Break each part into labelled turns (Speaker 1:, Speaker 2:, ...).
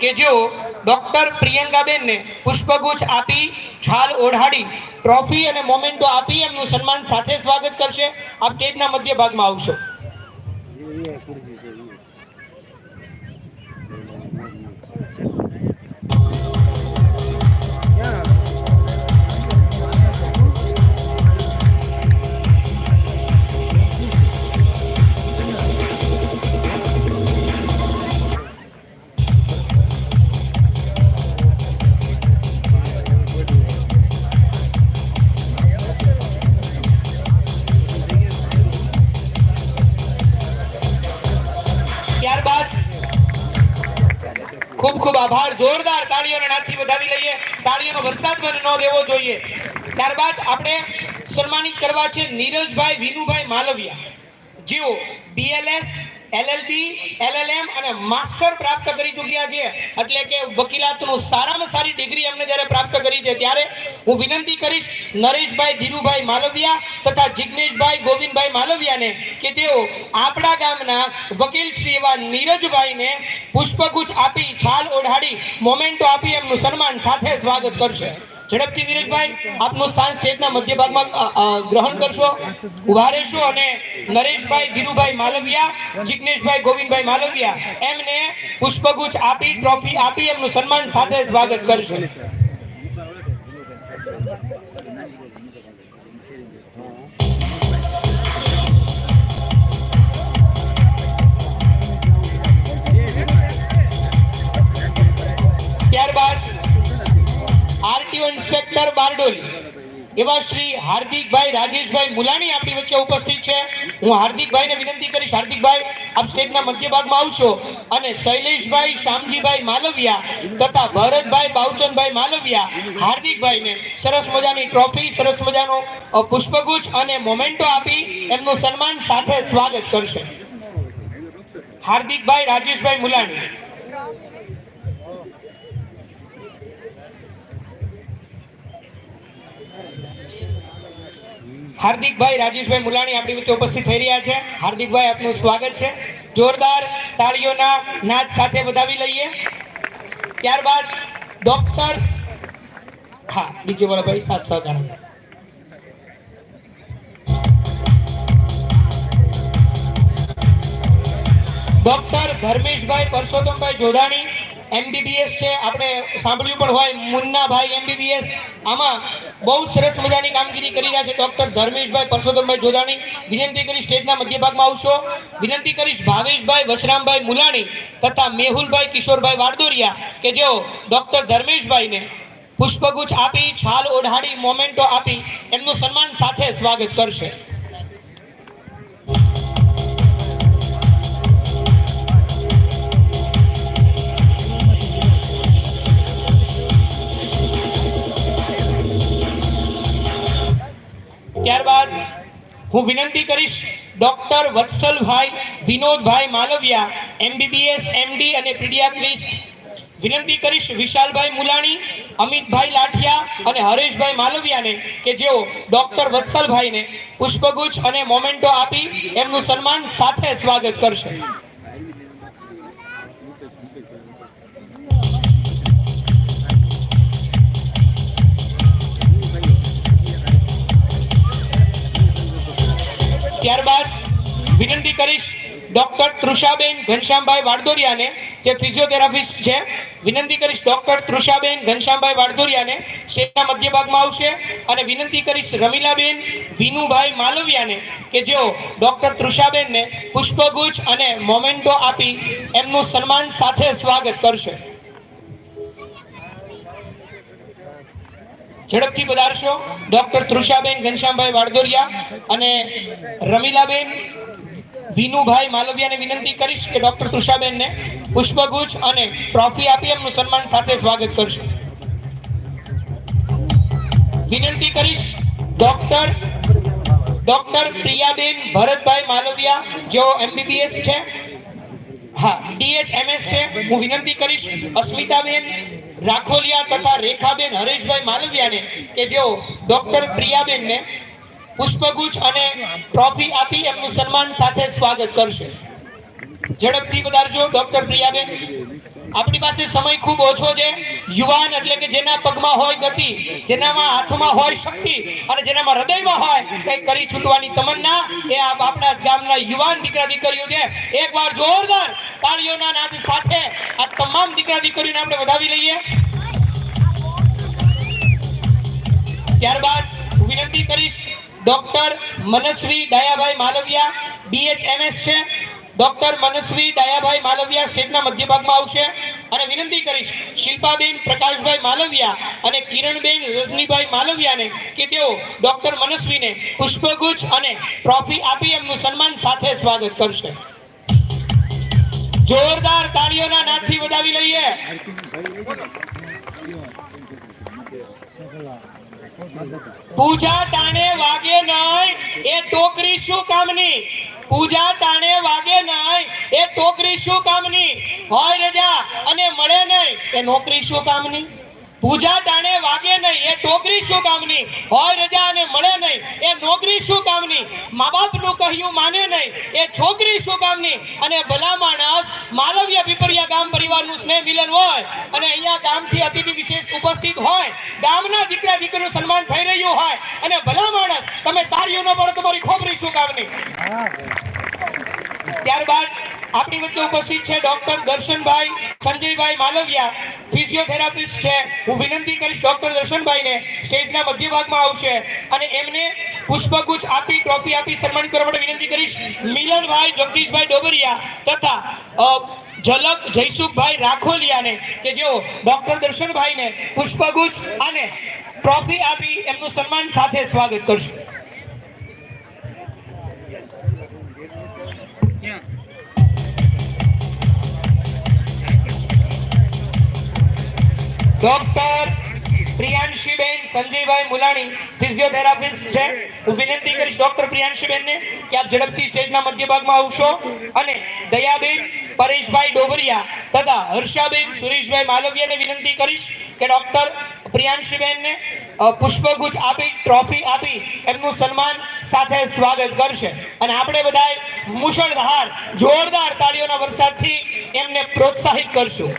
Speaker 1: કે જેઓ ડોક્ટર પ્રિયંકાબેનને પુષ્પગુચ્છ આપી છાલ ઓઢાડી ટ્રોફી અને મોમેન્ટો આપી એમનું સન્માન સાથે સ્વાગત કરશે આપ સ્ટેજના મધ્ય ભાગમાં આવશો ખૂબ ખૂબ આભાર. જોરદાર તાળીઓને નાથી વધાવી લઈએ. તાળીઓનો વરસાદ મને ન દેવો જોઈએ. ત્યારબાદ આપણે સન્માનિત કરવા છે નીરજભાઈ વિનુભાઈ માલવિયા. જેઓ બીએલએસ એલએલબી, એલએલએમ અને માસ્ટર પ્રાપ્ત કરી ચૂક્યા છે. એટલે કે વકીલાતનું સારામાં સારી ડિગ્રી એમને જ્યારે પ્રાપ્ત કરી છે, ત્યારે હું વિનંતી કરીશ નરેશભાઈ ધીરુભાઈ માલવિયા તથા જિગ્નેશભાઈ ગોવિંદભાઈ માલવિયાને કે તેઓ આપણા ગામના વકીલ શ્રી એવા નીરજભાઈને પુષ્પગુચ્છ આપી, છાલ ઓઢાડી, મોમેન્ટો આપી એમનું સન્માન સાથે સ્વાગત કરશે. ઝડપથી નીરજભાઈ, આપનું સ્થાન સ્ટેજના મધ્ય ભાગમાં ગ્રહણ કરશો. ઊભા રહેશો અને નરેશભાઈ, ધીરુભાઈ માલવિયા, જિગ્નેશભાઈ, ગોવિંદભાઈ માલવિયા એમને પુષ્પગુચ્છ આપી, ટ્રોફી આપી, એમનું સન્માન સાથે સ્વાગત કરશે. બારડોલી એવા શ્રી હાર્દિકભાઈ રાજેશભાઈ મુલાણી આપણી વચ્ચે ઉપસ્થિત છે. હું હાર્દિકભાઈને વિનંતી કરીશ, હાર્દિકભાઈ, આપ સ્ટેજના મધ્ય ભાગમાં આવશો અને શૈલેષભાઈ, શામજીભાઈ માલવિયા તથા ભરતભાઈ બાવચંદભાઈ માલવિયા હાર્દિકભાઈને સરસ મજાની ટ્રોફી, સરસ મજાનો પુષ્પગુચ્છ અને મોમેન્ટો આપી એમનું સન્માન સાથે સ્વાગત કરશે. હાર્દિકભાઈ, રાજેશભાઈ મુલાણી. હાર્દિકભાઈ રાજેશભાઈ મુલાણી આપણી વચ્ચે ઉપસ્થિત થઈ રહ્યા છે. હાર્દિકભાઈ, આપનું સ્વાગત છે. જોરદાર તાળીઓના નાદ સાથે વધાવી લઈએ. ત્યારબાદ ડોક્ટર હા, બીજી વાળા ભાઈ સાત સહકાર. ડોક્ટર ધર્મેશભાઈ પરસોત્તમભાઈ જોડાણી. એમબીબીએસ છે, આપણે સાંભળ્યું પણ હોય, મુન્નાભાઈ એમબીબીએસ આમાં બહુ સરસ મજાની કામગીરી કરી રહ્યા છે ડૉક્ટર ધર્મેશભાઈ પરસોત્તમભાઈ જોડાણી. વિનંતી કરી સ્ટેજના મધ્ય ભાગમાં આવશો. વિનંતી કરીશ ભાવેશભાઈ વશરામભાઈ મુલાણી તથા મેહુલભાઈ, કિશોરભાઈ વાડદોરિયા કે જેઓ ડોક્ટર ધર્મેશભાઈને પુષ્પગુચ્છ આપી, છાલ ઓઢાડી, મોમેન્ટો આપી, એમનું સન્માન સાથે સ્વાગત કરશે. હું વિનંતી કરીશ, doctor Vatsalbhai Vinodbhai Malaviya, MBBS, MD અને પીડિયાટ્રિસ્ટ વિનંતી કરીશ વિશાલભાઈ મુલાણી, અમિતભાઈ લાઠિયા અને હરેશભાઈ માલવિયાને કે જેઓ ડોક્ટર વત્સલભાઈને પુષ્પગુચ્છ અને મોમેન્ટો આપી એમનું સન્માન સાથે સ્વાગત કરશે. કરીશ. ડોક્ટર તૃષાબેન ઘનશ્યામભાઈ વાડદોરિયાને, જે ફિઝિયોથેરાપિસ્ટ છે, વિનંતી કરીશ ડોક્ટર તૃષાબેન ઘનશ્યામભાઈ વાડદોરિયાને સ્ટેજના મધ્ય આવશે? અને વિનંતી કરીશ રમીલાબેન વિનુભાઈ માલવિયાને કે જેઓ ડોક્ટર તૃષાબેનને પુષ્પગુચ્છ અને મોમેન્ટો આપી એમનું સન્માન સાથે સ્વાગત કરશે. ઝડપથી પધારશો. ડોક્ટર તૃષાબેન ઘનશ્યામભાઈ વાડદોરિયા અને રમીલાબેન વિનુભાઈ માલવિયાને વિનંતી કરીશ કે ડોક્ટર તુષાબેનને પુષ્પગુચ્છ અને ટ્રોફી આપી એમનું સન્માન સાથે સ્વાગત કરશું. વિનંતી કરીશ ડોક્ટર ડોક્ટર પ્રિયાબેન ભરતભાઈ માલવિયા, જેઓ એમબીબીએસ છે. હા ડીએચએમએસ છે. હું વિનંતી કરીશ અસ્મિતાબેન, રાખોલિયા તથા રેખાબેન હરેશભાઈ માલવિયાને કે જેઓ ડોક્ટર પ્રિયાબેનને પુષ્પગુચ્છ અને ટ્રોફી આપી એમનું સન્માન સાથે સ્વાગત કરશે. ઝડપથી પધારજો ડોક્ટર પ્રિયાબેન. આપણી પાસે સમય ખૂબ ઓછો છે. યુવાન એટલે કે જેના પગમાં હોય ગતિ, જેનામાં હાથમાં હોય શક્તિ અને જેનામાં હૃદયમાં હોય, કંઈક કરી છૂટવાની તમન્ના એ આપણા ગામના યુવાન દીકરા દીકરીઓ છે. એકવાર જોરદાર તાળીઓના નાદ સાથે આ તમામ દીકરા દીકરીઓને આપણે વધાવી લઈએ. ત્યારબાદ વિનંતી કરીશ ડોક્ટર મનસ્વી ડાયાભાઈ માલવિયા બીએચએમએસ છે. ડોક્ટર મનસ્વી ડાયાભાઈ માલવિયા સ્ટેટના મધ્ય ભાગમાં આવશે. અને વિનંતી કરીશ, શિલ્પાબેન પ્રકાશભાઈ માલવિયા અને કિરણબેન રજનીભાઈ માલવિયાને કે તેઓ ડોક્ટર મનસ્વીને પુષ્પગુચ્છ અને ટ્રોફી આપી એમનું સન્માન સાથે સ્વાગત કરશે. જોરદાર તાળીઓના નાદથી વધાવી લઈએ. પૂજા તાણે વાગે નહીં, એ ટોકરી શું કામની? પૂજા તાણે વાગે નહીં, એ ટોકરી શું કામની? હોય રજા, અને મળે નહીં, એ નોકરી શું કામની? પૂજા તાણે વાગે નહીં, એ ટોકરી શું કામની? હોય રજા અને મળે નહીં, એ નોકરી શું કામની? મા બાપનું કહ્યું માને નહીં, એ છોકરી શું કામની? અને ભલા માણસ માલવ્ય પીપરિયા ગામ પરિવારનું સ્નેહ મિલન હોય અને અહીંયા ગામથી અતિથિ વિશેષ ઉપસ્થિત હોય, ગામના દીકરા દીકરીનું સન્માન થઈ રહ્યું હોય, અને ભલા માણસ, તમે તારીઓ ન પડો તમારી ખોપરી શું કામની? ત્યારબાદ આપણી વચ્ચે ઉપસ્થિત છે ડોક્ટર દર્શનભાઈ સંજયભાઈ માલવિયા. ફિઝિયોથેરાપિસ્ટ છે. હું વિનંતી કરીશ ડોક્ટર દર્શનભાઈને સ્ટેજના મધ્ય ભાગમાં આવશે અને એમને પુષ્પગુચ્છ આપી, ટ્રોફી આપી સન્માનિત કરવા માટે વિનંતી કરીશ. મિલનભાઈ જગદીશભાઈ ડોબરિયા તથા ઝલક જયસુખભાઈ રાખોલિયાને કે જેઓ ડોક્ટર દર્શનભાઈને પુષ્પગુચ્છ અને ટ્રોફી આપી એમનું સન્માન સાથે સ્વાગત કરશે. ડોક્ટર પ્રિયાંશીબેન સંજયભાઈ મુલાણી ફિઝિયોથેરાપિસ્ટ છે. હું વિનંતી કરીશ ડોક્ટર પ્રિયાંશીબેનને કે આપ ઝડપથી સ્ટેજના મધ્ય ભાગમાં આવશો. અને દયાબેન, પરેશભાઈ ડોબરિયા તથા હર્ષાબેન, સુરેશભાઈ માલવિયાને વિનંતી કરીશ કે ડોક્ટર પ્રિયાંશીબેનને પુષ્પગુચ્છ આપી ટ્રોફી આપી, એમનું સન્માન સાથે સ્વાગત કરશે. અને આપણે બધાએ મુશળધાર, જોરદાર તાળીઓના વરસાદથી એમને પ્રોત્સાહિત કરશું.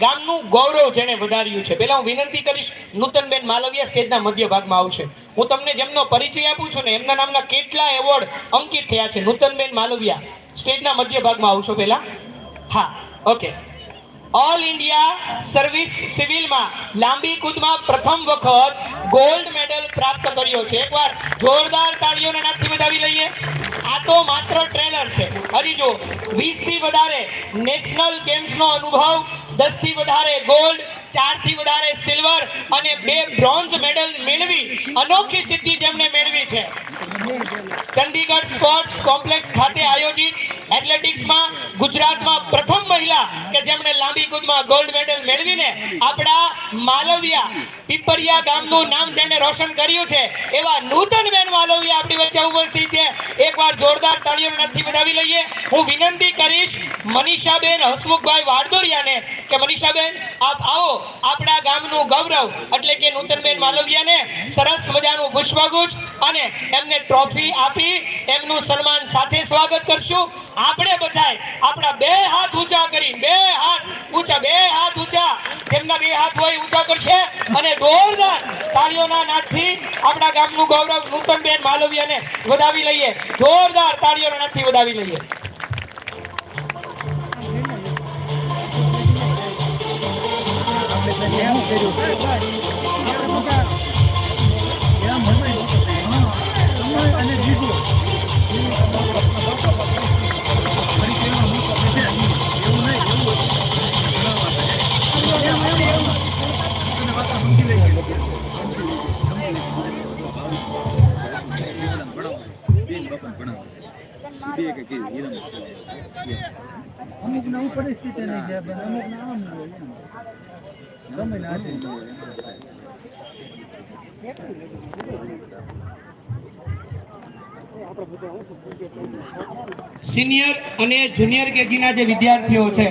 Speaker 1: ગામનું ગૌરવ જેને વધાર્યું છે. પહેલાં હું વિનંતી કરીશ, નૂતનબેન માલવિયા સ્ટેજના મધ્ય ભાગમાં આવશે. હું તમને જેમનો પરિચય આપું છું ને એમના નામના કેટલા એવોર્ડ અંકિત થયા છે. નૂતનબેન માલવિયા સ્ટેજના મધ્ય ભાગમાં આવશો પહેલાં? હા, ઓકે. ઓલ ઇન્ડિયા સર્વિસ સિવિલમાં લાંબી કૂદમાં પ્રથમ વખત ગોલ્ડ મેડલ પ્રાપ્ત કર્યો છે. એકવાર જોરદાર તાળીઓના નાદથી વધાવી લઈએ. આ તો માત્ર ટ્રેલર છે. હજી જો વીસથી વધારે નેશનલ ગેમ્સનો અનુભવ 10 થી વધારે ગોલ્ડ ચારથી વધારે સિલ્વર અને બે બ્રોન્ઝ મેડલ મેળવી. અનોખી સિદ્ધિ તેમણે મેળવી છે. ચંદીગઢ સ્પોર્ટ્સ કોમ્પ્લેક્સ ખાતે આયોજિત એથ્લેટિક્સમાં ગુજરાતમાં પ્રથમ મહિલા કે જેમણે લાંબી કૂદમાં ગોલ્ડ મેડલ મેળવીને આપણા માલવિયા પીપરિયા ગામનું નામ જેણે રોશન કર્યું છે, એવા નૂતનબેન માલવિયા આપણી વચ્ચે ઉપસ્થિત છે. એકવાર જોરદાર તાળીઓ નથી બનાવી લઈએ. હું વિનંતી કરીશ મનીષાબેન, હસમુખભાઈ વાડદોરિયાને કે મનીષાબેન, આપ આવો આપણા ગામનું ગૌરવ એટલે કે નૂતનબેન માલવિયાને સરસ મજાનું પુષ્પગુચ્છ અને એમને ટ્રોફી આપી એમનું સન્માન સાથે સ્વાગત કરશું. આપણે બધાય આપણા બે હાથ ઊંચા કરી બે હાથ ઊંચા, બે હાથ ઊંચા, જેમના બે હાથ હોય ઊંચા કરશે. અને જોરદાર તાળીઓના નાદથી આપણા ગામનું ગૌરવ નૂતનબેન માલવીયાને વધાવી લઈએ. જોરદાર તાળીઓના નાદથી વધાવી લઈએ.
Speaker 2: બે કે કે અમુક નવું પરિસ્થિતિ નહીં છે અમુક ના આમ ગમે ના
Speaker 1: સિનિયર અને જુનિયર કેજીના જે વિદ્યાર્થીઓ છે